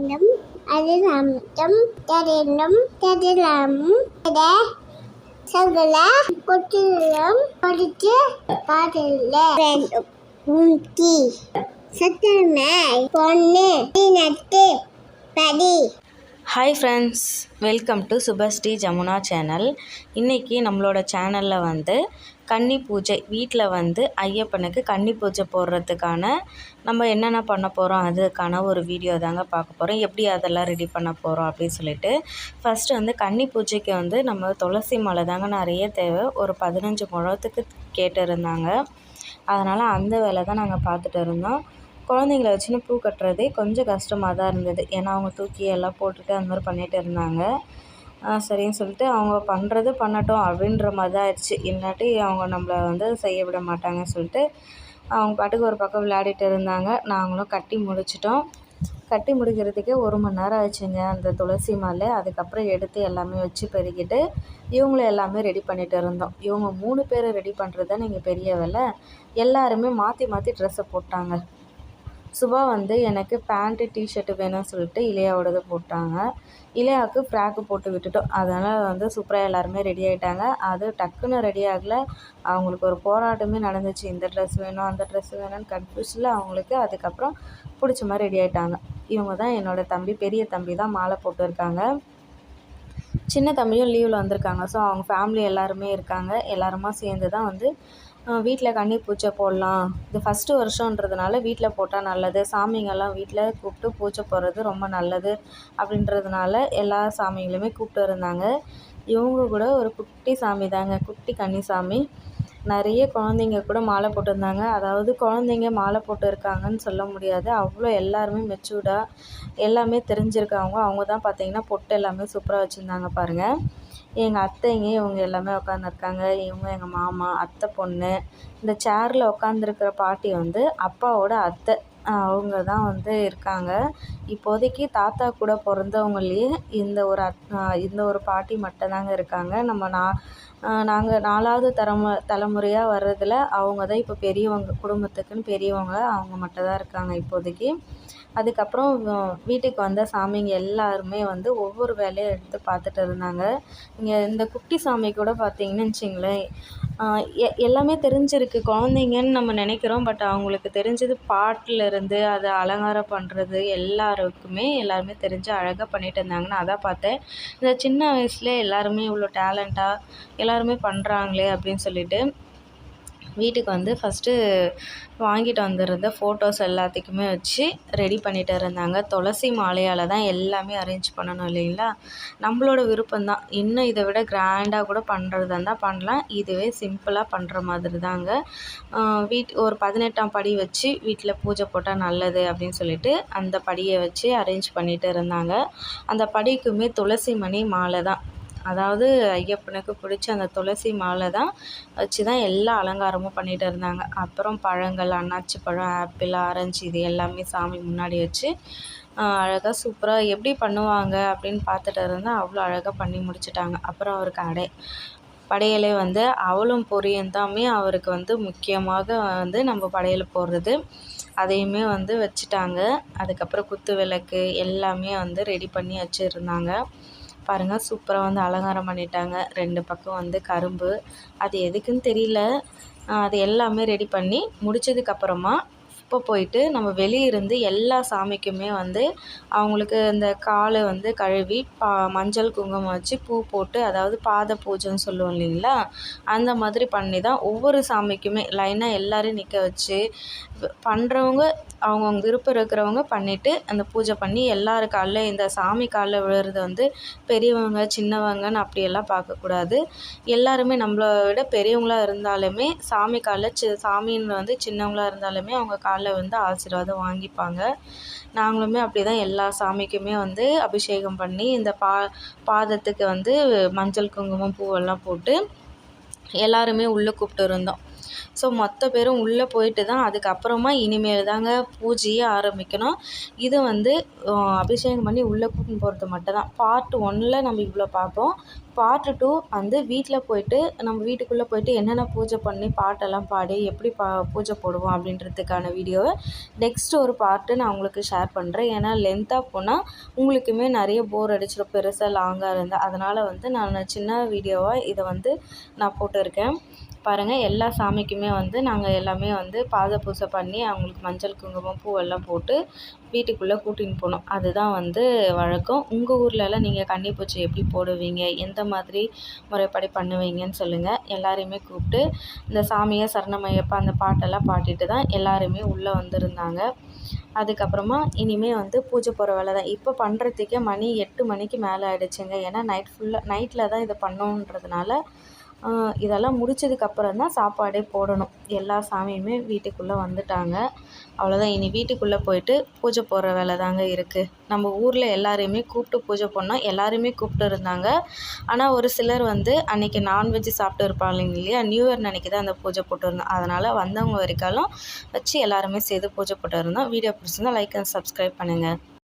வேண்டும் அதிராமம் தரணும் தரலாமும் தர சகல கொட்டிலும் படித்து பாடல வேண்டும் முந்தி சத்தமே பொண்ணு நட்டு படி hi friends welcome to Subashree Jamuna channel இன்றைக்கி நம்மளோட சேனலில் வந்து கன்னி பூஜை வீட்டில் வந்து ஐயப்பனுக்கு கன்னி பூஜை போடுறதுக்கான நம்ம என்னென்ன பண்ண போகிறோம் அதுக்கான ஒரு வீடியோ தாங்க பார்க்க போகிறோம் எப்படி அதெல்லாம் ரெடி பண்ண போகிறோம் அப்படின்னு சொல்லிட்டு ஃபஸ்ட்டு வந்து கன்னி பூஜைக்கு வந்து நம்ம துளசி மாலை தாங்க நிறைய தேவை. ஒரு பதினஞ்சு முழத்துக்கு கேட்டிருந்தாங்க. அதனால் அந்த வேலை தான் நாங்கள் பார்த்துட்டு இருந்தோம். குழந்தைங்கள வச்சுன்னு பூ கட்டுறதே கொஞ்சம் கஷ்டமாக தான் இருந்தது. ஏன்னா அவங்க தூக்கி எல்லாம் போட்டுட்டு அந்த மாதிரி பண்ணிகிட்டு இருந்தாங்க. சரின்னு சொல்லிட்டு அவங்க பண்ணுறது பண்ணட்டும் அப்படின்ற மாதிரி தான் ஆயிடுச்சு. இல்லாட்டி அவங்க நம்மளை வந்து செய்ய விட மாட்டாங்கன்னு சொல்லிட்டு அவங்க பாட்டுக்கு ஒரு பக்கம் விளையாடிட்டு இருந்தாங்க. நாங்களும் கட்டி முடிச்சிட்டோம். கட்டி முடிக்கிறதுக்கே ஒரு மணி நேரம் ஆச்சுங்க அந்த துளசி மாலை அதுக்கப்புறம் எடுத்து எல்லாமே வச்சு பெருகிட்டு இவங்களும் எல்லாமே ரெடி பண்ணிகிட்டு இருந்தோம். இவங்க மூணு பேரை ரெடி பண்ணுறது தான் நீங்கள் பெரிய வேலை. எல்லாருமே மாற்றி மாற்றி ட்ரெஸ்ஸை போட்டாங்க. சுபா வந்து எனக்கு பேண்ட்டு டிஷர்ட்டு வேணும்னு சொல்லிட்டு இளையாவோடது போட்டாங்க. இளையாவுக்கு ஃப்ராக்கு போட்டு விட்டுட்டோம். அதனால் வந்து சூப்பராக எல்லாருமே ரெடி ஆகிட்டாங்க அது டக்குன்னு ரெடி ஆகலை. அவங்களுக்கு ஒரு போராட்டமே நடந்துச்சு. இந்த ட்ரெஸ் வேணும் அந்த ட்ரெஸ் வேணும்னு கன்ஃபியூஷனில் அவங்களுக்கு அதுக்கப்புறம் பிடிச்ச மாதிரி ரெடி ஆகிட்டாங்க இவங்க தான் என்னோடய தம்பி பெரிய தம்பி தான் மாலை போட்டுருக்காங்க. சின்ன தம்பியும் லீவில் வந்திருக்காங்க. ஸோ அவங்க ஃபேமிலி எல்லாருமே இருக்காங்க. எல்லாருமா சேர்ந்து தான் வந்து வீட்டில் கன்னி பூச்சை போடலாம். இது ஃபஸ்ட்டு வருஷன்றதுனால வீட்டில் போட்டால் நல்லது. சாமிங்கெல்லாம் வீட்டில் கூப்பிட்டு பூச்சை போடுறது ரொம்ப நல்லது அப்படின்றதுனால எல்லா சாமிங்களுமே கூப்பிட்டு இருந்தாங்க. இவங்க கூட ஒரு குட்டி சாமி தாங்க குட்டி கன்னி சாமி. நிறைய குழந்தைங்க கூட மாலை போட்டிருந்தாங்க. அதாவது குழந்தைங்க மாலை போட்டு இருக்காங்கன்னு சொல்ல முடியாது. அவ்வளோ எல்லாருமே மெச்சூர்டாக எல்லாமே தெரிஞ்சிருக்காங்க அவங்க தான் பார்த்தீங்கன்னா பொட்டு எல்லாமே சூப்பராக வச்சுருந்தாங்க பாருங்கள் எங்கள் அத்தைங்க இவங்க எல்லாமே உட்காந்துருக்காங்க இவங்க எங்கள் மாமா அத்தை பொண்ணு. இந்த சேரில் உட்காந்துருக்குற பாட்டி வந்து அப்பாவோட அத்தை. அவங்க தான் வந்து இருக்காங்க. இப்போதைக்கு தாத்தா கூட பிறந்தவங்களையே இந்த ஒரு அத் இந்த ஒரு பாட்டி மட்டும் தாங்க இருக்காங்க. நம்ம நான் நாங்கள் நாலாவது தரமு தலைமுறையாக வர்றதில் அவங்க தான் இப்போ பெரியவங்க குடும்பத்துக்குன்னு பெரியவங்க அவங்க மட்டும் தான் இருக்காங்க இப்போதைக்கு. அதுக்கப்புறம் வீட்டுக்கு வந்த சாமிங்க எல்லாருமே வந்து ஒவ்வொரு வேலையை எடுத்து பார்த்துட்டு இருந்தாங்க. இங்கே இந்த குட்டி சாமி கூட பார்த்தீங்கன்னு வச்சிங்களேன். எ எல்லாமே தெரிஞ்சிருக்கு. குழந்தைங்கன்னு நம்ம நினைக்கிறோம். பட் அவங்களுக்கு தெரிஞ்சது பாட்டிலேருந்து அதை அலங்காரம் பண்ணுறது எல்லாருக்குமே எல்லாருமே தெரிஞ்சு அழகாக பண்ணிகிட்டு இருந்தாங்க நான் அதான் பார்த்தேன். இந்த சின்ன வயசுல எல்லாருமே இவ்வளோ டேலண்ட்டாக எல்லாருமே பண்ணுறாங்களே அப்படின்னு சொல்லிட்டு வீட்டுக்கு வந்து ஃபஸ்ட்டு வாங்கிட்டு வந்திருந்த ஃபோட்டோஸ் எல்லாத்துக்குமே வச்சு ரெடி பண்ணிகிட்டு இருந்தாங்க. துளசி மாலையால் தான் எல்லாமே அரேஞ்ச் பண்ணணும் இல்லைங்களா? நம்மளோட விருப்பம் தான். இன்னும் இதை விட கிராண்டாக கூட பண்ணுறதா இருந்தால் பண்ணலாம். இதுவே சிம்பிளாக பண்ணுற மாதிரி தாங்க. வீட் ஒரு பதினெட்டாம் படி வச்சு வீட்டில் பூஜை போட்டால் நல்லது அப்படின்னு சொல்லிட்டு அந்த படியை வச்சு அரேஞ்ச் பண்ணிகிட்டு இருந்தாங்க. அந்த படிக்குமே துளசி மணி மாலை தான். அதாவது ஐயப்பனுக்கு பிடிச்ச அந்த துளசி மாலை தான் வச்சு தான் எல்லா அலங்காரமும் பண்ணிகிட்டு இருந்தாங்க. அப்புறம் பழங்கள் அன்னாச்சி பழம் ஆப்பிள் ஆரஞ்சு இது எல்லாமே சாமி முன்னாடி வச்சு அழகாக சூப்பராக எப்படி பண்ணுவாங்க அப்படின்னு பார்த்துட்டு இருந்தால் அவ்வளோ அழகாக பண்ணி முடிச்சிட்டாங்க. அப்புறம் அவருக்கு அடை படையலே வந்து அவளும் பொரியும் தாமே அவருக்கு வந்து முக்கியமாக வந்து நம்ம படையல் போடுறது. அதையுமே வந்து வச்சுட்டாங்க. அதுக்கப்புறம் குத்து விளக்கு எல்லாமே வந்து ரெடி பண்ணி வச்சுருந்தாங்க. பாருங்கள் சூப்பராக வந்து அலங்காரம் பண்ணிட்டாங்க. ரெண்டு பக்கம் வந்து கரும்பு. அது எதுக்குன்னு தெரியல. அது எல்லாமே ரெடி பண்ணி முடிச்சதுக்கப்புறமா இப்போ போயிட்டு நம்ம வெளியே இருந்து எல்லா சாமிக்குமே வந்து அவங்களுக்கு இந்த காலை வந்து கழுவி பா மஞ்சள் குங்குமம் வச்சு பூ போட்டு அதாவது பாத பூஜைன்னு சொல்லுவோம் இல்லைங்களா? அந்த மாதிரி பண்ணி தான் ஒவ்வொரு சாமிக்குமே லைனாக எல்லோரையும் நிற்க வச்சு பண்ணுறவங்க அவங்கவுங்க விருப்பம் இருக்கிறவங்க பண்ணிவிட்டு அந்த பூஜை பண்ணி எல்லார் காலில் இந்த சாமி காலில் விழுறது வந்து பெரியவங்க சின்னவங்கன்னு அப்படியெல்லாம் பார்க்கக்கூடாது. எல்லாருமே நம்மளை விட பெரியவங்களாக இருந்தாலுமே சாமி காலில் சி சாமின்னு வந்து சின்னவங்களாக இருந்தாலுமே அவங்க காலில் வந்து ஆசீர்வாதம் வாங்கிப்பாங்க. நாங்களுமே அப்படி தான் எல்லா சாமிக்குமே வந்து அபிஷேகம் பண்ணி இந்த பா பாதத்துக்கு வந்து மஞ்சள் குங்குமம் பூவெல்லாம் போட்டு எல்லாருமே உள்ளே கூப்பிட்டு இருந்தோம் ஸோ மொத்த பேரும் உள்ளே போயிட்டு தான் அதுக்கப்புறமா இனிமேல் தாங்க பூஜையே ஆரம்பிக்கணும். இது வந்து அபிஷேகம் பண்ணி உள்ளே கூட்டின்னு போகிறது மட்டும் தான் பார்ட் ஒன்னில் நம்ம இவ்வளோ பார்ப்போம். பார்ட்டு டூ வந்து வீட்டில் போயிட்டு நம்ம வீட்டுக்குள்ளே போயிட்டு என்னென்ன பூஜை பண்ணி பாட்டெல்லாம் பாடி எப்படி பா பூஜை போடுவோம் அப்படின்றதுக்கான வீடியோவை நெக்ஸ்ட் ஒரு பார்ட்டு நான் உங்களுக்கு ஷேர் பண்ணுறேன் ஏன்னா லென்த்தாக போனால் உங்களுக்குமே நிறைய போர் அடிச்சிடும் பெருசாக லாங்காக இருந்தால் அதனால் வந்து நான் சின்ன வீடியோவாக இதை வந்து நான் போட்டிருக்கேன். பாருங்கள் எல்லா சாமிக்குமே வந்து நாங்கள் எல்லாமே வந்து பாத பூசை பண்ணி அவங்களுக்கு மஞ்சள் குங்குமம் பூவெல்லாம் போட்டு வீட்டுக்குள்ளே கூட்டின்னு போனோம். அதுதான் வந்து வழக்கம். உங்கள் ஊர்லலாம் நீங்கள் கன்னிப்பூச்சி எப்படி போடுவீங்க? எந்த மாதிரி முறைப்படி பண்ணுவீங்கன்னு சொல்லுங்கள் எல்லாரையுமே கூப்பிட்டு இந்த சாமியை சரணமையப்பா அந்த பாட்டெல்லாம் பாடிட்டு தான் எல்லாருமே உள்ளே வந்திருந்தாங்க. அதுக்கப்புறமா இனிமேல் வந்து பூஜை போகிற வேலை தான். இப்போ பண்ணுறதுக்கே மணி எட்டு மணிக்கு மேலே ஆகிடுச்சுங்க ஏன்னா நைட் ஃபுல்லாக நைட்டில் தான் இதை பண்ணோன்றதுனால இதெல்லாம் முடிச்சதுக்கப்புறம் தான் சாப்பாடே போடணும். எல்லா சாமியுமே வீட்டுக்குள்ளே வந்துட்டாங்க. அவ்வளோதான் இனி வீட்டுக்குள்ளே போயிட்டு பூஜை போடுற வேலை தாங்க இருக்குது நம்ம ஊரில் எல்லாரையுமே கூப்பிட்டு பூஜை பண்ணோம் எல்லாருமே கூப்பிட்டு இருந்தாங்க. ஆனால் ஒரு சிலர் வந்து அன்றைக்கி நான்வெஜ் சாப்பிட்டு இருப்பாங்க இல்லையா? நியூ இயர் அன்றைக்கி தான் அந்த பூஜை போட்டுருந்தோம். அதனால் வந்தவங்க வரைக்காலும் வச்சு எல்லாருமே சேர்த்து பூஜை போட்டு இருந்தோம். வீடியோ பிடிச்சிருந்தா லைக் அண்ட் சப்ஸ்கிரைப் பண்ணுங்கள்